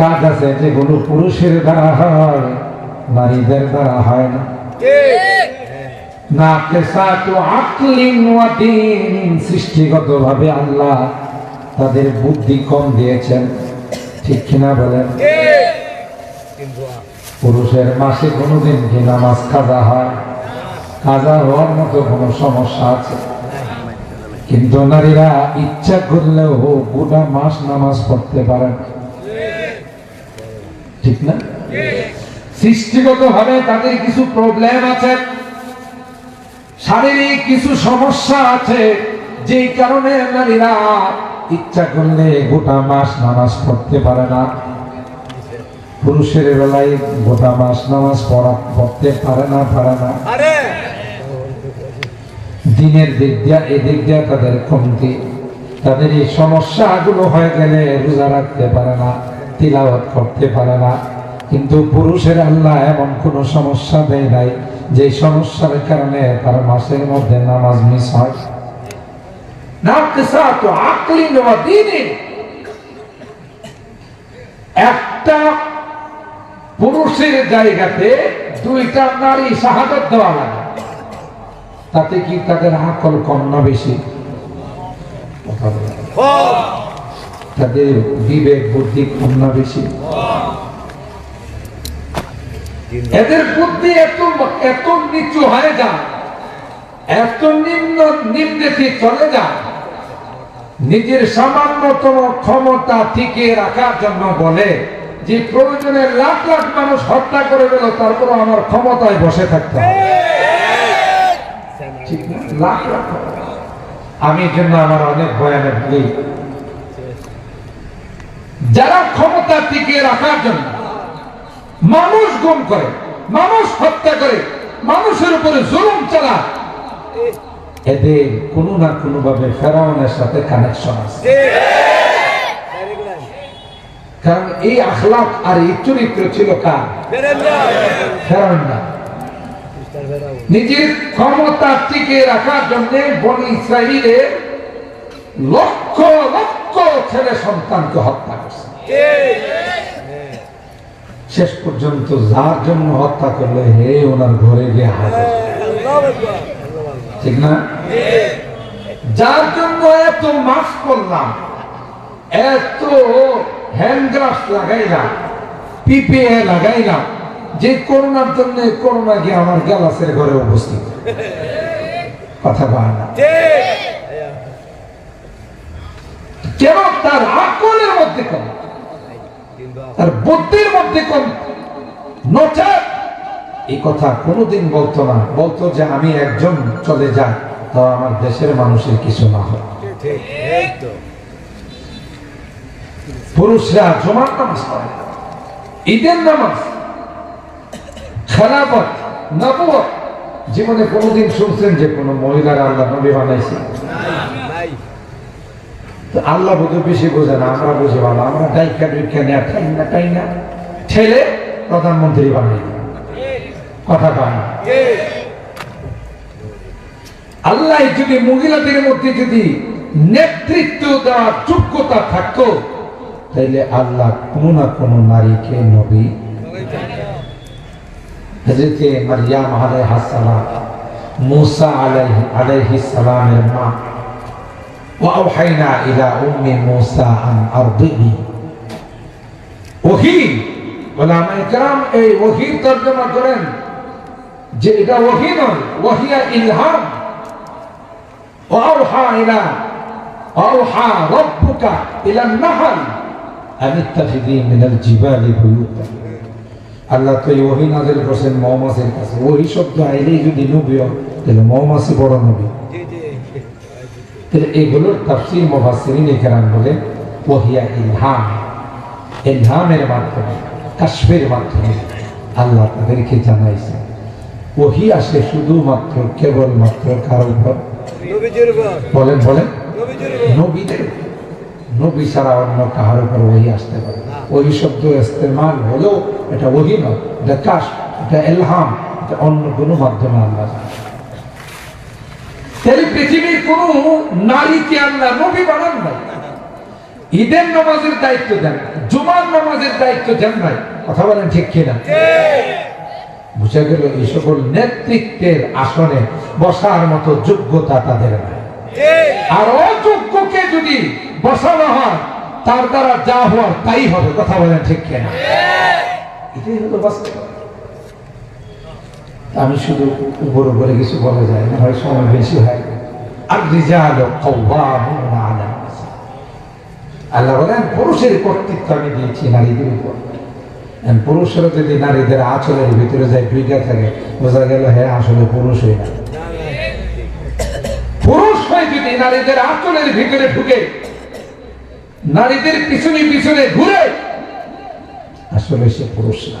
কাজ আছে যেগুলো পুরুষের দ্বারা হয়, নারীদের দ্বারা হয় না। আল্লাহ তাদের বুদ্ধি কম দিয়েছেন। ঠিক কিনা বলেন? পুরুষের মাসে কোনোদিন কি নামাজ কাজা হয়? কাজা হওয়ার মতো কোনো সমস্যা আছে? কিন্তু নারীরা ইচ্ছা করলেও গোটা মাস নামাজ পড়তে পারেন ঠিক না? সৃষ্টিগত ভাবে তাদের কিছু প্রবলেম আছে শারীরিক কিছু সমস্যা আছে যেই কারণে নারীরা ইচ্ছা করলে গোটা মাস নামাজ পড়তে পারে না। পুরুষের বেলায় গোটা মাস নামাজ পড়া পড়তে পারে না পারে না। দিনের দিক দিয়া এদিক দিয়া তাদের কমতি। তাদের এই সমস্যাগুলো হয়ে গেলে রোজা রাখতে পারে না। তিলাওয়াত করতে পারে না। কিন্তু পুরুষের আল্লাহ এমন কোনো সমস্যা দেয় নাই, যে সমস্যার কারণে তার মাসের মধ্যে নামাজ মিস হয়। তাতে কি তাদের আকল কম না বেশি। তাদের বিবেক, বুদ্ধি কম বেশি। এদের বুদ্ধি এত এত নিচু হয়ে যায়, এত নিম্ন নিম্নেতে চলে যায়, নিজের সামান্যতম ক্ষমতা টিকে রাখার জন্য বলে, যে প্রয়োজনে লাখ লাখ মানুষ হত্যা করে দিল তারপর আমার ক্ষমতায় বসে থাকতে লাখ লাখ। আমি জন্য আমার অনেক ভয়ানক যারা ক্ষমতা টিকে রাখার জন্য মানুষ গুম করে, মানুষ হত্যা করে, মানুষের উপরে জুলুম চালায়, এদের কোনো না কোনো ভাবে ফেরাউনের সাথে কানেকশন আছে। কারণ এই আখলাক আর এই চরিত্র ছিল কার? নিজের ক্ষমতা টিকে রাখার জন্য বনি ইসরায়েলের লক্ষ লক্ষ ছেলে সন্তানকে হত্যা করছে। শেষ পর্যন্ত যার জন্য হত্যা করলে, হে ওনার ঘরে গিয়ে হাজির। ঠিক না? যার জন্য এত মাস্ক করলাম, এত হ্যান্ড গ্লাভস লাগাইলাম পিপিএ লাগাইলাম, যে করোনার জন্য করোনা গিয়ে আমার গ্যালাসের ঘরে উপস্থিত। কথা বলে না। কেন তার আকলের মধ্যে কম তার বুদ্ধির মধ্যে কম নচার এই কথা কোনোদিন বলতো না। বলতো যে আমি একজন চলে যাই তো আমার দেশের মানুষের কিছু না হয়। পুরুষরা জমার নামাজ পড়ে, ঈদের নামাজ খেলাপথ নবুয়ত। জীবনে কোনোদিন শুনছেন যে কোনো মহিলারা আল্লাহ নবী বানাইছে? আল্লাহ বোধ বেশি বোঝে না, আমরা বুঝে ভালো, আমরা ডাইকা ডুইকা নেয়া ঠাই না টাই না? ঠেলে প্রধানমন্ত্রী বানাই কথা কয় আল্লাহ যদি মহিলাদের মধ্যে যদি নেতৃত্ব দেওয়ার যোগ্যতা থাকতো, তাইলে আল্লাহ কোনো না কোনো নারীকে নবী হজরতে মারিয়াম আলাইহিস সালাম, মুসা আলাইহি, আলাইহিস সালামের মা وأوحينا إلى أم موسى أن أرضعه ওহি ওলামা ইকরাম এই ওহির তর্জমা করেন যে এটা ওহি নয় ওহিয়া ইলহাম وأوحى إلى وأوحى ربك إلى النحل أن اتخذي من الجبال بيوتا আল্লাহ তো এই ওহি নাজিল করছেন মৌমাছির কাছে ওহি শব্দ আইলেই যদি নবী হয়, তাহলে মৌমাছি বড় নবী তাহলে এগুলোর তাফসির কেরাম বলে ওহিয়া ইলহাম। ইলহামের মাধ্যমে কাশ্মের মাধ্যমে আল্লাহ তাদেরকে জানাইছে। ওহি আসে শুধুমাত্র কেবলমাত্র উপর? বলেন বলেন। নবীদের নবী ছাড়া অন্য কাহার উপর ওহি আসতে পারে ওই শব্দ ইস্তেমাল হলেও এটা ওহি নয় এটা কাশ এটা এলহাম এটা অন্য কোনো মাধ্যমে আল্লাহ তাহলে পৃথিবীর কোন নারীকে আল্লাহ নবী বানান নাই। ঈদের নামাজের দায়িত্ব দেন, জুমার নামাজের দায়িত্ব দেন নাই। কথা বলেন ঠিক কিনা? বুঝা গেল এই সকল নেতৃত্বের আসনে বসার মতো যোগ্যতা তাদের নাই। আর অযোগ্যকে যদি বসানো হয়, তার দ্বারা যা হওয়ার তাই হবে। কথা বলেন ঠিক কিনা? এটাই হলো বাস্তব। আমি শুধু উপর উপরে কিছু বলা যায় না, হয় সময় বেশি হয়। আর আল্লাহ বলেন, পুরুষের কর্তৃত্ব আমি দিয়েছি নারীদের উপর। পুরুষরা যদি নারীদের আচলের ভিতরে যায় ঢুকে থাকে, বোঝা গেল হ্যাঁ আসলে পুরুষ হয়ে না। পুরুষ হয়ে যদি নারীদের আচলের ভিতরে ঢুকে, নারীদের পিছনে পিছনে ঘুরে, আসলে সে পুরুষ না।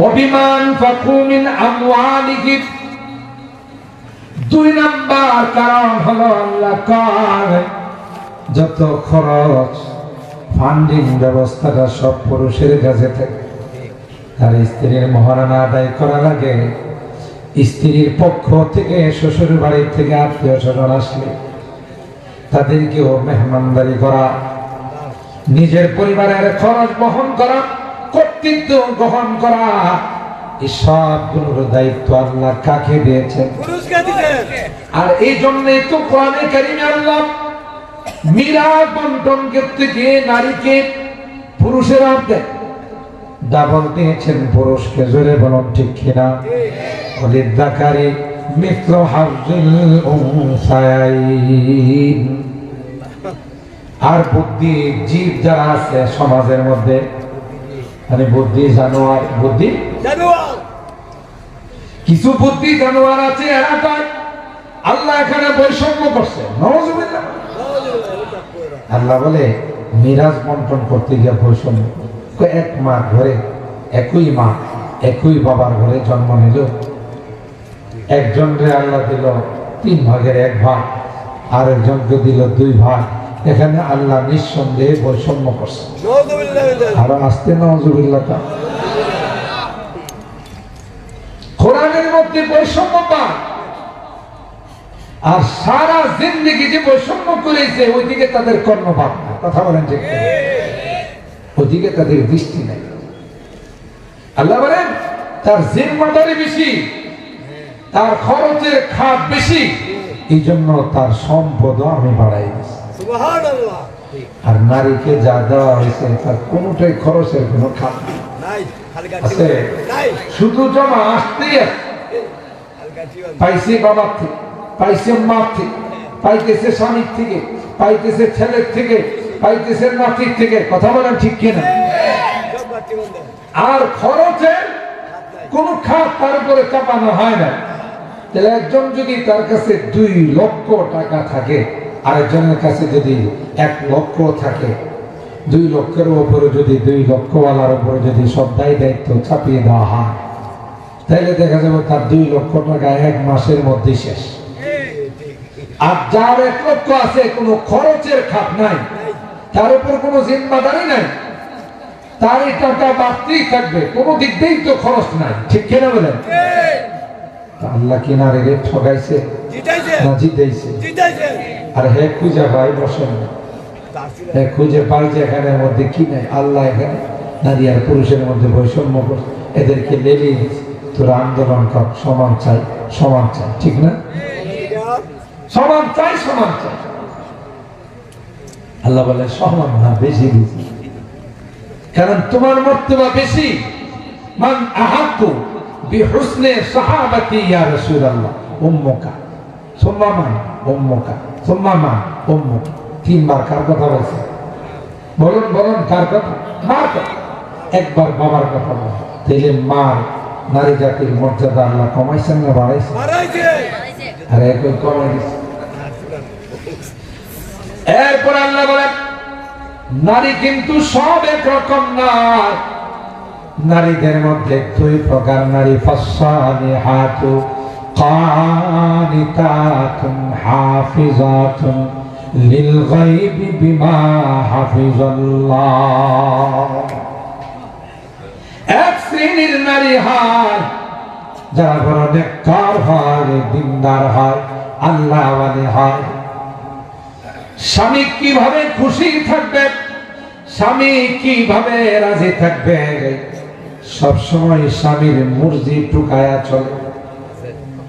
অভিমান মিন আমওয়ালিহিম দুই নাম্বার কারণ হলো আল্লাহ কয় যত খরচ ফান্ডিং ব্যবস্থাটা সব পুরুষের কাছে থাকে। তার স্ত্রীর মহারণা আদায় করার আগে স্ত্রীর পক্ষ থেকে শ্বশুর বাড়ির থেকে আত্মীয় স্বজন আসলে তাদেরকেও মেহমানদারি করা, নিজের পরিবারের খরচ বহন করা কর্তৃত্ব গ্রহণ করা এই সবগুলোর দায়িত্ব আল্লাহ কাকে দিয়েছেন? আর এই জন্যই তো কোরআনে কারিমে আল্লাহ মিরাজ বন্টন করতে গিয়ে নারীকে পুরুষের দেয়। ডাবল দিয়েছেন পুরুষকে জোরে বলুন ঠিক কিনা? অলিদ্দাকারী মিত্র হাফজুল আর বুদ্ধি জীব যারা আছে সমাজের মধ্যে মানে বুদ্ধি জানোয়ার বুদ্ধি? জানুয়ার। কিছু বুদ্ধি জানোয়ার আছে এলাকায় আল্লাহ এখানে বৈষম্য করছে। আল্লাহ বলে মিরাজ বন্টন করতে গিয়ে বৈষম্য এক মা ঘরে একই মা একই বাবার ঘরে জন্ম নিল। একজন রে আল্লাহ দিল তিন ভাগের এক ভাগ আর একজনকে দিল দুই ভাগ। এখানে আল্লাহ নিঃসন্দেহে বৈষম্য করছে। আরও আসতে নজুবিল্লাহ কোরআনের মধ্যে বৈষম্য পায়। আর সারা জিন্দগি যে বৈষম্য করেছে, ওইদিকে তাদের কর্ণপাত না কথা বলেন যে ওইদিকে তাদের দৃষ্টি নেই। আল্লাহ বলেন, তার জিম্মাদারি বেশি, তার খরচের খাত বেশি এই জন্য তার সম্পদ আমি বাড়াই দিচ্ছি আর নারীকে যা দেওয়া হয়েছে তার কোনোটাই খরচের কোনো খাত আছে? শুধু জমা আসতেই জীবন। পাইছে বাবার থেকে পাইছে মার থেকে পাইতেছে স্বামীর থেকে পাইতেছে ছেলের থেকে পাইতেছে নাতির থেকে। কথা বলেন ঠিক কিনা? আর খরচে কোন খাত তার উপরে চাপানো হয় না। তাহলে একজন যদি তার কাছে দুই লক্ষ টাকা থাকে আরেকজনের কাছে যদি এক লক্ষ থাকে দুই লক্ষের উপরে যদি দুই লক্ষওয়ালার উপরে যদি সব দায় দায়িত্ব চাপিয়ে দেওয়া হয় তাহলে দেখা যাবে তার দুই লক্ষ টাকা এক মাসের মধ্যে শেষ। আর যার এক লক্ষ আছে কোনো খরচের খাপ নাই তার উপর কোনো জিম্মাদারি নাই তার এই টাকা বাড়তেই থাকবে কোনো দিক দিয়েই তো খরচ নাই ঠিক কেনা বলেন? আল্লাহ কিনারে জিতাইছে। না জিতাইছে। আর হে খুঁজে ভাই বসেন না। হে খুঁজে পাই যে এখানের মধ্যে কি নাই? আল্লাহ এখানে। নারী আর পুরুষের মধ্যে বৈষম্য করছে। এদেরকে লেলি তোরা আন্দোলন কর। সমান চাই সমান চাই। ঠিক না? সমান চাই সমান চাই। আল্লাহ বলে, সমান না, বেশি দিয়েছি কারণ তোমার মর্তবা বেশি। মান আহাক্কু বিহুসনে সাহাবাতি ইয়া রাসূলুল্লাহ, উম্মুকা। সুম্মা মান উম্মুকা। সুম্মা মান উম্মুকা তিনবার কার কথা বলছে? বলুন বলুন কার কথা? মার কথা। একবার বাবার কথা বল তাইলে মার নারী জাতির মর্যাদা আল্লাহ কমাইছেন না বাড়াইছে। মারাইছে আর একই কমাই দিচ্ছে এরপর আল্লাহ বলেন নারী কিন্তু সব একরকম নয় নারীদের মধ্যে দুই প্রকার নারী ফসানি হাতু قانتات حافظات للغيب بما حفظ الله এক শ্রেণীর নারী হয় যারা বড় নেককার হয় দিনদার হয় আল্লাহ হয় স্বামী কিভাবে খুশি থাকবে স্বামী কিভাবে রাজি থাকবে সব সময় স্বামীর মুরজি টুকায়া চলে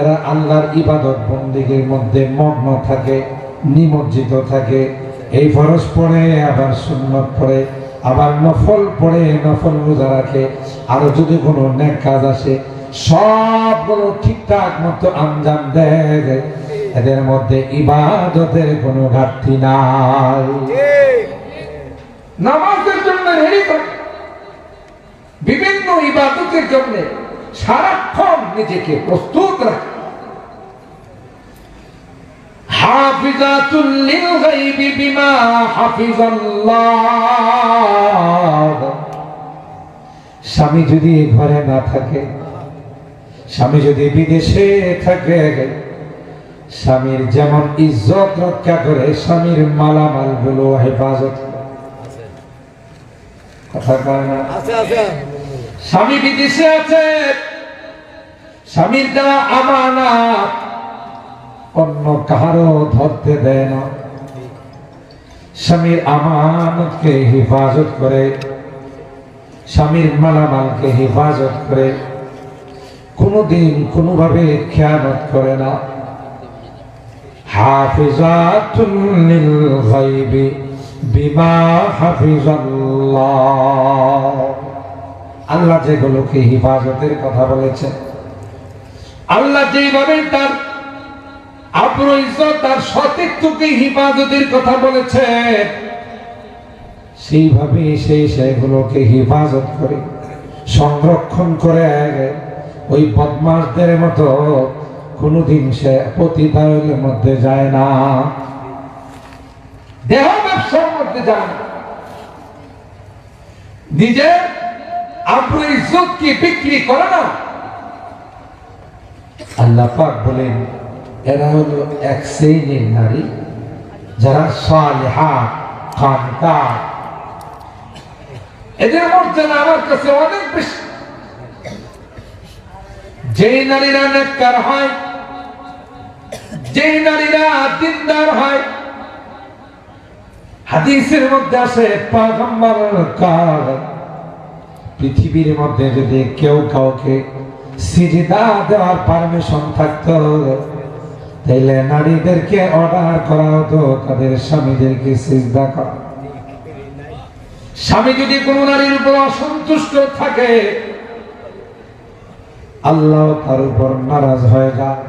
এরা আল্লাহর ইবাদত বন্দিগির মধ্যে মগ্ন থাকে, নিমজ্জিত থাকে। এই ফরজ পড়ে, আবার সুন্নত পড়ে, আবার নফল পড়ে, নফল রোজা রাখে। আরও যদি কোনো নেক কাজ আসে, সবগুলো ঠিকঠাক মতো আঞ্জাম দেয় এদের মধ্যে ইবাদতের কোনো ঘাটতি নাই। নামাজের জন্য বিভিন্ন ইবাদতের জন্য সারাক্ষণ নিজেকে প্রস্তুত রাখে। হাফিজাতুল লিল গায়বি বিমা হাফিজাল্লাহ। স্বামী যদি ঘরে না থাকে স্বামী যদি বিদেশে থাকে স্বামীর যেমন ইজ্জত রক্ষা করে স্বামীর মালামালগুলো হেফাজত কথা কয় না? আছে আছে। স্বামী বিদেশে আছে স্বামীর দেওয়া অন্য কাহারও ধরতে দেয় না। স্বামীর আমানতকে হেফাজত করে, স্বামীর মালামালকে হেফাজত করে, কোনোদিন কোনোভাবে খেয়ানত করে না। বিমা আল্লাহ যেগুলোকে হিফাজতের কথা বলেছেন আল্লাহ যেভাবে তার আব্র ইজ্জত, তার সতীত্বকে হিফাজতের কথা বলেছে সেইভাবে সেই সেগুলোকে হিফাজত করে, সংরক্ষণ করে ওই বদমাসদের মতো। কোনোদিন সে পতিতায়নের মধ্যে যায় না। দেহ ব্যবসার মধ্যে যায় না। নিজের আব্রু ইজ্জতকে বিক্রি করে না। আল্লাহ পাক বলেন, এরা হলো এক শ্রেণির নারী, যারা সালেহা খানকা এদের মর্যাদা আমার কাছে অনেক বেশি। যেই নারীরা নেককার হয়, যেই নারীরা দিনদার হয়, হাদিসের মধ্যে আসে পাগম্বর কার পৃথিবীর মধ্যে যদি কেউ কাউকে সিজদা দেওয়ার পারমিশন থাকতো। তাইলে নারীদেরকে অর্ডার করা হতো, তাদের স্বামীদেরকে সিজদা করা। স্বামী যদি কোন নারীর উপর অসন্তুষ্ট থাকে, আল্লাহ তার উপর নারাজ হয়ে যায়।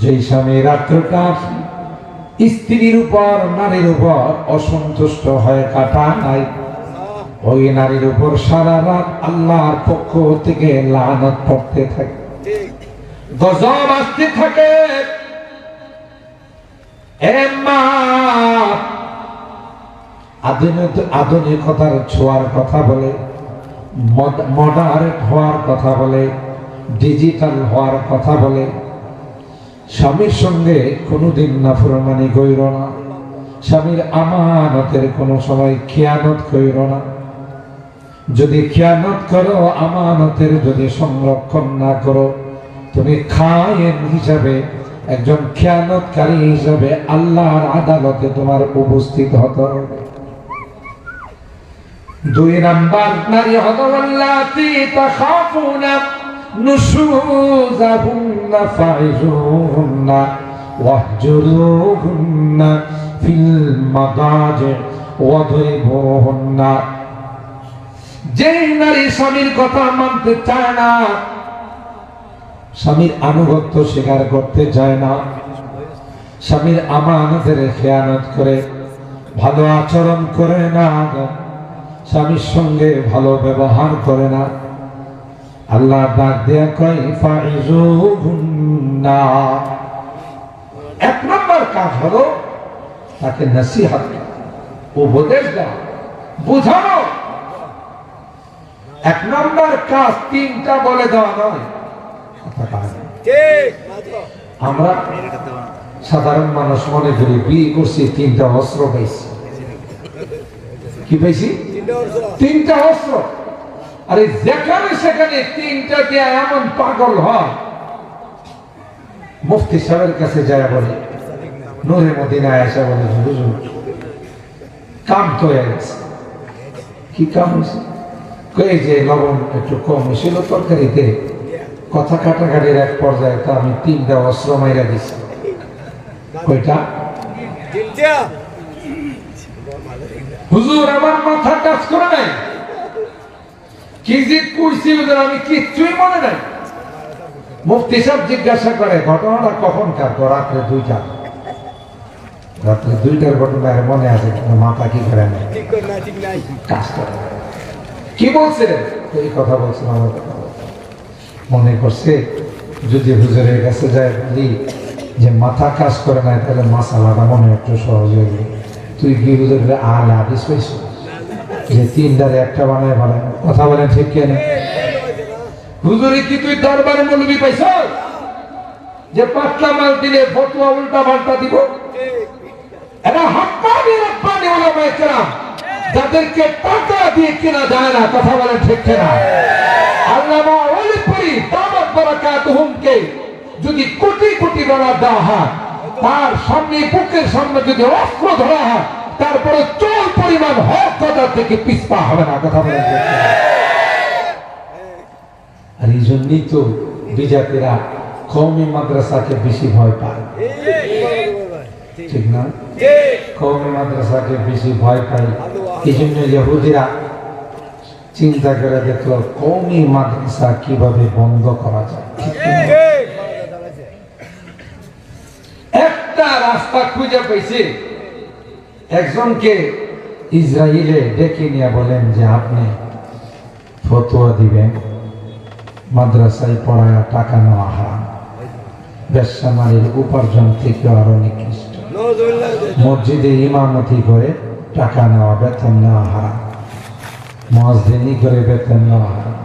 যে স্বামী রাত্রটা স্ত্রীর উপর, নারীর উপর অসন্তুষ্ট হয়ে কাটায় ওই নারীর উপর সারা রাত আল্লাহর পক্ষ থেকে লানত পড়তে থাকে। গজব আসতে থাকে। আধুনিক, আধুনিকতার ছোঁয়ার কথা বলে মডার্ন হওয়ার কথা বলে, ডিজিটাল হওয়ার কথা বলে, স্বামীর সঙ্গে কোনোদিন নাফরমানি কইর না, স্বামীর আমানতের কোনো সময় খেয়ানত কইর না। যদি খেয়ানত করো, আমানতের যদি সংরক্ষণ না করো, তুমি খায়েন হিসাবে, একজন খেয়ানতকারী হিসাবে আল্লাহর আদালতে তোমার উপস্থিত হতে। দুই নাম্বার, নারী হতওয়াল্লাতি তাখাফুনা ফিল মাদাজি ওয়াদরিবুহুন্না। যেই নারী স্বামীর কথা মানতে চায় না, স্বামীর আনুগত্য স্বীকার করতে চায় না, স্বামীর আমানতের খেয়ানত করে, ভালো আচরণ করে না, স্বামীর সঙ্গে ভালো ব্যবহার করে না। আল্লাহ ডাক দেয়া কয়, ফাইজুহুন্না। এক নম্বর কাজ হলো তাকে নসিহত উপদেশ দেওয়া, বোঝানো। এক নম্বর কাজ তিনটা বলে দেওয়া নয়। আমরা সাধারণ মানুষ মনে করি বিয়ে করছি তিনটা অস্ত্র পাইছি। কি পাইছি? তিনটা অস্ত্র। আরে যেখানে সেখানে তিনটা দিয়ে এমন পাগল হয়। মুফতি সাহেবের কাছে যায় বলে নূরে মদিনা এসে বলে হুজুর কাম তো গেছে। কি কাম হয়েছে? কয়ে যে লবণ একটু কম হয়েছিল তরকারিতে কথা কাটাকাটির এক পর্যায়ে তো আমি তিনটা অস্ত্র মাইরা দিছি। কয়টা? হুজুর আমার মাথা কাজ করে নাই। কি যে কইছি আমি কিচ্ছুই মনে নাই। মুফতি সাহেব জিজ্ঞাসা করে ঘটনাটা কখন কার? রাত্রে দুইটা। রাত্রে দুইটার ঘটনা মনে আছে মাথা কি করে নাই। কাজ করে। কি বলছিলেন? এই কথা বলছেন আমার কথা। মনে করছে যদি হুজুরের কাছে যায় বলি যে মাথা কাজ করে নাই তাহলে মাসালাটা মনে একটু সহজ হয়ে যাবে। তুই কি হুজুরের আল আদিস পাইছ? যে তিনটারে একটা বানায় বানায় কথা বলেন ঠিক কেন হুজুরে কি তুই দরবারে মৌলবি পাইছ? যে পাতলা মাল দিলে ফতুয়া উল্টা পাল্টা দিব? এরা হাক্কানি রব্বানি ওলামায়ে কেরাম। যাদেরকে টাকা দিয়ে কেনা যায় না কথা বলেন ঠিক কিনা? আল্লামা বারাকাতুহুমকে যদি কোটি কোটি ডলার দেওয়া হয় তার সামনে বুকের সামনে যদি অস্ত্র ধরা হয় তারপরে চোল পরিমাণ হক কথা থেকে পিছপা হবে না কথা বলেন কিনা? আর এই জন্যই তো বিজাতিরা কৌমি মাদ্রাসাকে বেশি ভয় পায়। ঠিক। না? কৌমি মাদ্রাসাকে বেশি ভয় পাই এই জন্য ইহুদিরা চিন্তা করে দেখল কৌমি মাদ্রাসা কীভাবে বন্ধ করা যায়? একটা রাস্তা খুঁজে পেয়েছে একজনকে ইসরায়েলে ডেকে নিয়ে বলেন যে, আপনি ফতোয়া দিবেন। মাদ্রাসায় পড়ায় টাকা নেওয়া হারাম। ব্যবসা নারীর উপার্জন থেকে আরও নিকৃষ্ট। মসজিদে ইমামতি করে টাকা নেওয়া, বেতন নেওয়া হারাম মসজিদি করে বেতন নেওয়া হারাম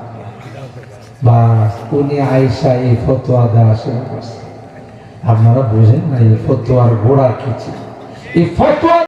বা উনি আইসা এই ফতোয়া দেওয়া শুরু করছে। আপনারা বুঝেন না, এই ফতোয়ার গোড়া কি ছিল? এই ফতোয়া